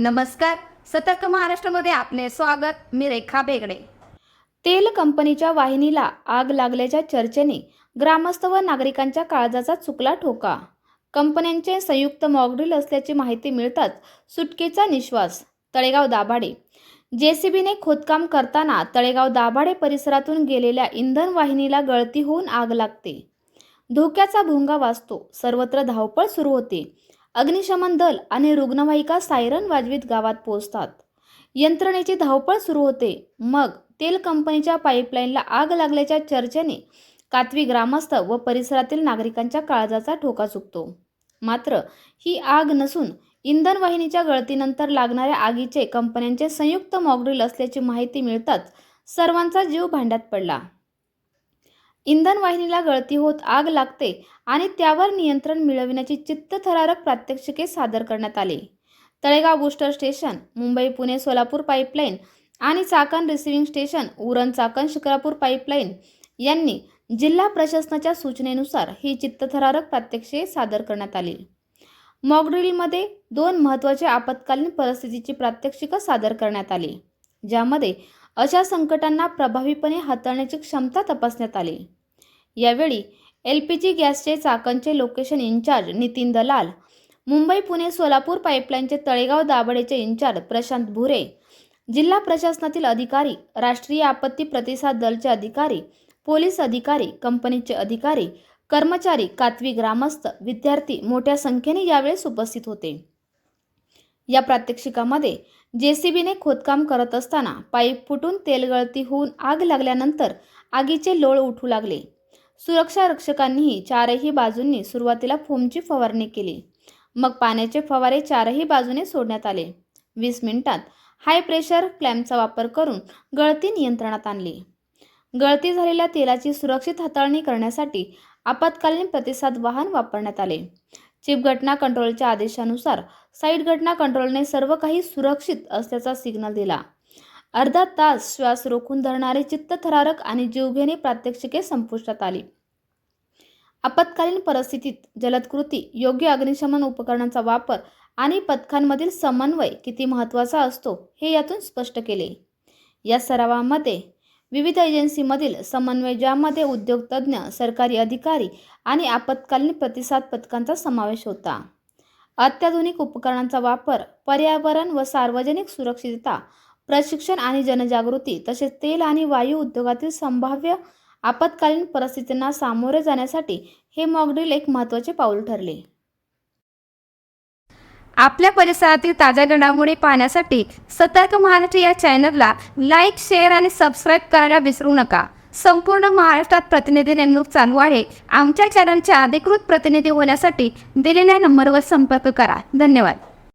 नमस्कार. सतर्क महाराष्ट्रामध्ये आपले स्वागत. मी रेखा बेगडे. तेल कंपनीच्या वाहिनीला आग लागल्याच्या चर्चेने ग्रामस्थ व नागरिकांच्या काळजाचा चुकला ठोका. कंपन्यांचे संयुक्त मॉकड्रिल असल्याची माहिती मिळताच सुटकेचा निश्वास. तळेगाव दाभाडे. जेसीबीने खोदकाम करताना तळेगाव दाभाडे परिसरातून गेलेल्या इंधन वाहिनीला गळती होऊन आग लागते. धोक्याचा भुंगा वाजतो. सर्वत्र धावपळ सुरू होते. अग्निशमन दल आणि रुग्णवाहिका सायरन वाजवीत गावात पोहोचतात. यंत्रणेची धावपळ सुरू होते. मग तेल कंपनीच्या पाईपलाईनला आग लागल्याच्या चर्चेने कातवी ग्रामस्थ व परिसरातील नागरिकांच्या काळजाचा ठोका चुकतो. मात्र ही आग नसून इंधन वाहिनीच्या गळतीनंतर लागणाऱ्या आगीचे कंपन्यांचे संयुक्त मॉकड्रिल असल्याची माहिती मिळताच सर्वांचा जीव भांड्यात पडला. इंधन वाहिनीला गळती होत आग लागते आणि त्यावर नियंत्रण मिळविण्याची चित्तथरारक प्रात्यक्षिके सादर करण्यात आली. Talegaon booster station Mumbai Pune Solapur pipeline आणि Chakan receiving station Uran Chakan Shikrapur pipeline यांनी जिल्हा प्रशासनाच्या सूचनेनुसार ही चित्तथरारक प्रात्यक्षिके सादर करण्यात आली. मॉकड्रिलमध्ये दोन महत्त्वाचे आपत्कालीन परिस्थितीची प्रात्यक्षिकं सादर करण्यात आली ज्यामध्ये अशा संकटांना प्रभावीपणे हाताळण्याची क्षमता तपासण्यात आली. यावेळी एल पी जी गॅसचे चाकणचे लोकेशन इन्चार्ज नितीन दलाल मुंबई पुणे सोलापूर पाईपलाईनचे तळेगाव दाभडेचे इन्चार्ज प्रशांत भुरे जिल्हा प्रशासनातील अधिकारी राष्ट्रीय आपत्ती प्रतिसाद दलचे अधिकारी पोलीस अधिकारी कंपनीचे अधिकारी कर्मचारी कातवी ग्रामस्थ विद्यार्थी मोठ्या संख्येने यावेळेस उपस्थित होते. या प्रात्यक्षिकामध्ये जेसीबीने खोदकाम करत असताना पाईप फुटून तेलगळती होऊन आग लागल्यानंतर आगीचे लोळ उठू लागले. सुरक्षा रक्षकांनीही चारही बाजूंनी सुरुवातीला फोमची फवारणी केली. मग पाण्याचे फवारे चारही बाजूने सोडण्यात आले. वीस मिनिटात हाय प्रेशर क्लॅम्पचा वापर करून गळती नियंत्रणात आणली. गळती झालेल्या तेलाची सुरक्षित हाताळणी करण्यासाठी आपत्कालीन प्रतिसाद वाहन वापरण्यात आले. चिप घटना कंट्रोलच्या आदेशानुसार साईट घटना कंट्रोलने सर्व काही सुरक्षित असल्याचा सिग्नल दिला. अर्धा तास श्वास रोखून धरणारी चित्तथरारक आणि जीवघेणी प्रात्यक्षिके संपुष्टात आली. आपत्कालीन परिस्थितीत जलद कृती योग्य अग्निशमन उपकरणांचा वापर आणि पथकांमधील समन्वय किती महत्त्वाचा असतो हे यातून स्पष्ट केले. या सरावामध्ये विविध एजन्सीमधील समन्वय ज्यामध्ये उद्योगतज्ञ सरकारी अधिकारी आणि आपत्कालीन प्रतिसाद पथकांचा समावेश होता. अत्याधुनिक उपकरणांचा वापर पर्यावरण व सार्वजनिक सुरक्षितता प्रशिक्षण आणि जनजागृती तसेच तेल आणि वायू उद्योगातील संभाव्य आपत्कालीन परिस्थितींना सामोरे जाण्यासाठी हे मॉकड्रिल एक महत्त्वाचे पाऊल ठरले. आपल्या परिसरातील ताज्या घडामोडी पाहण्यासाठी सतर्क महाराष्ट्र या चॅनलला लाईक शेअर आणि सबस्क्राईब करायला विसरू नका. संपूर्ण महाराष्ट्रात प्रतिनिधी नेमणूक चालू आहे आमच्या चॅनलचे अधिकृत प्रतिनिधी होण्यासाठी दिलेल्या नंबरवर संपर्क करा. धन्यवाद.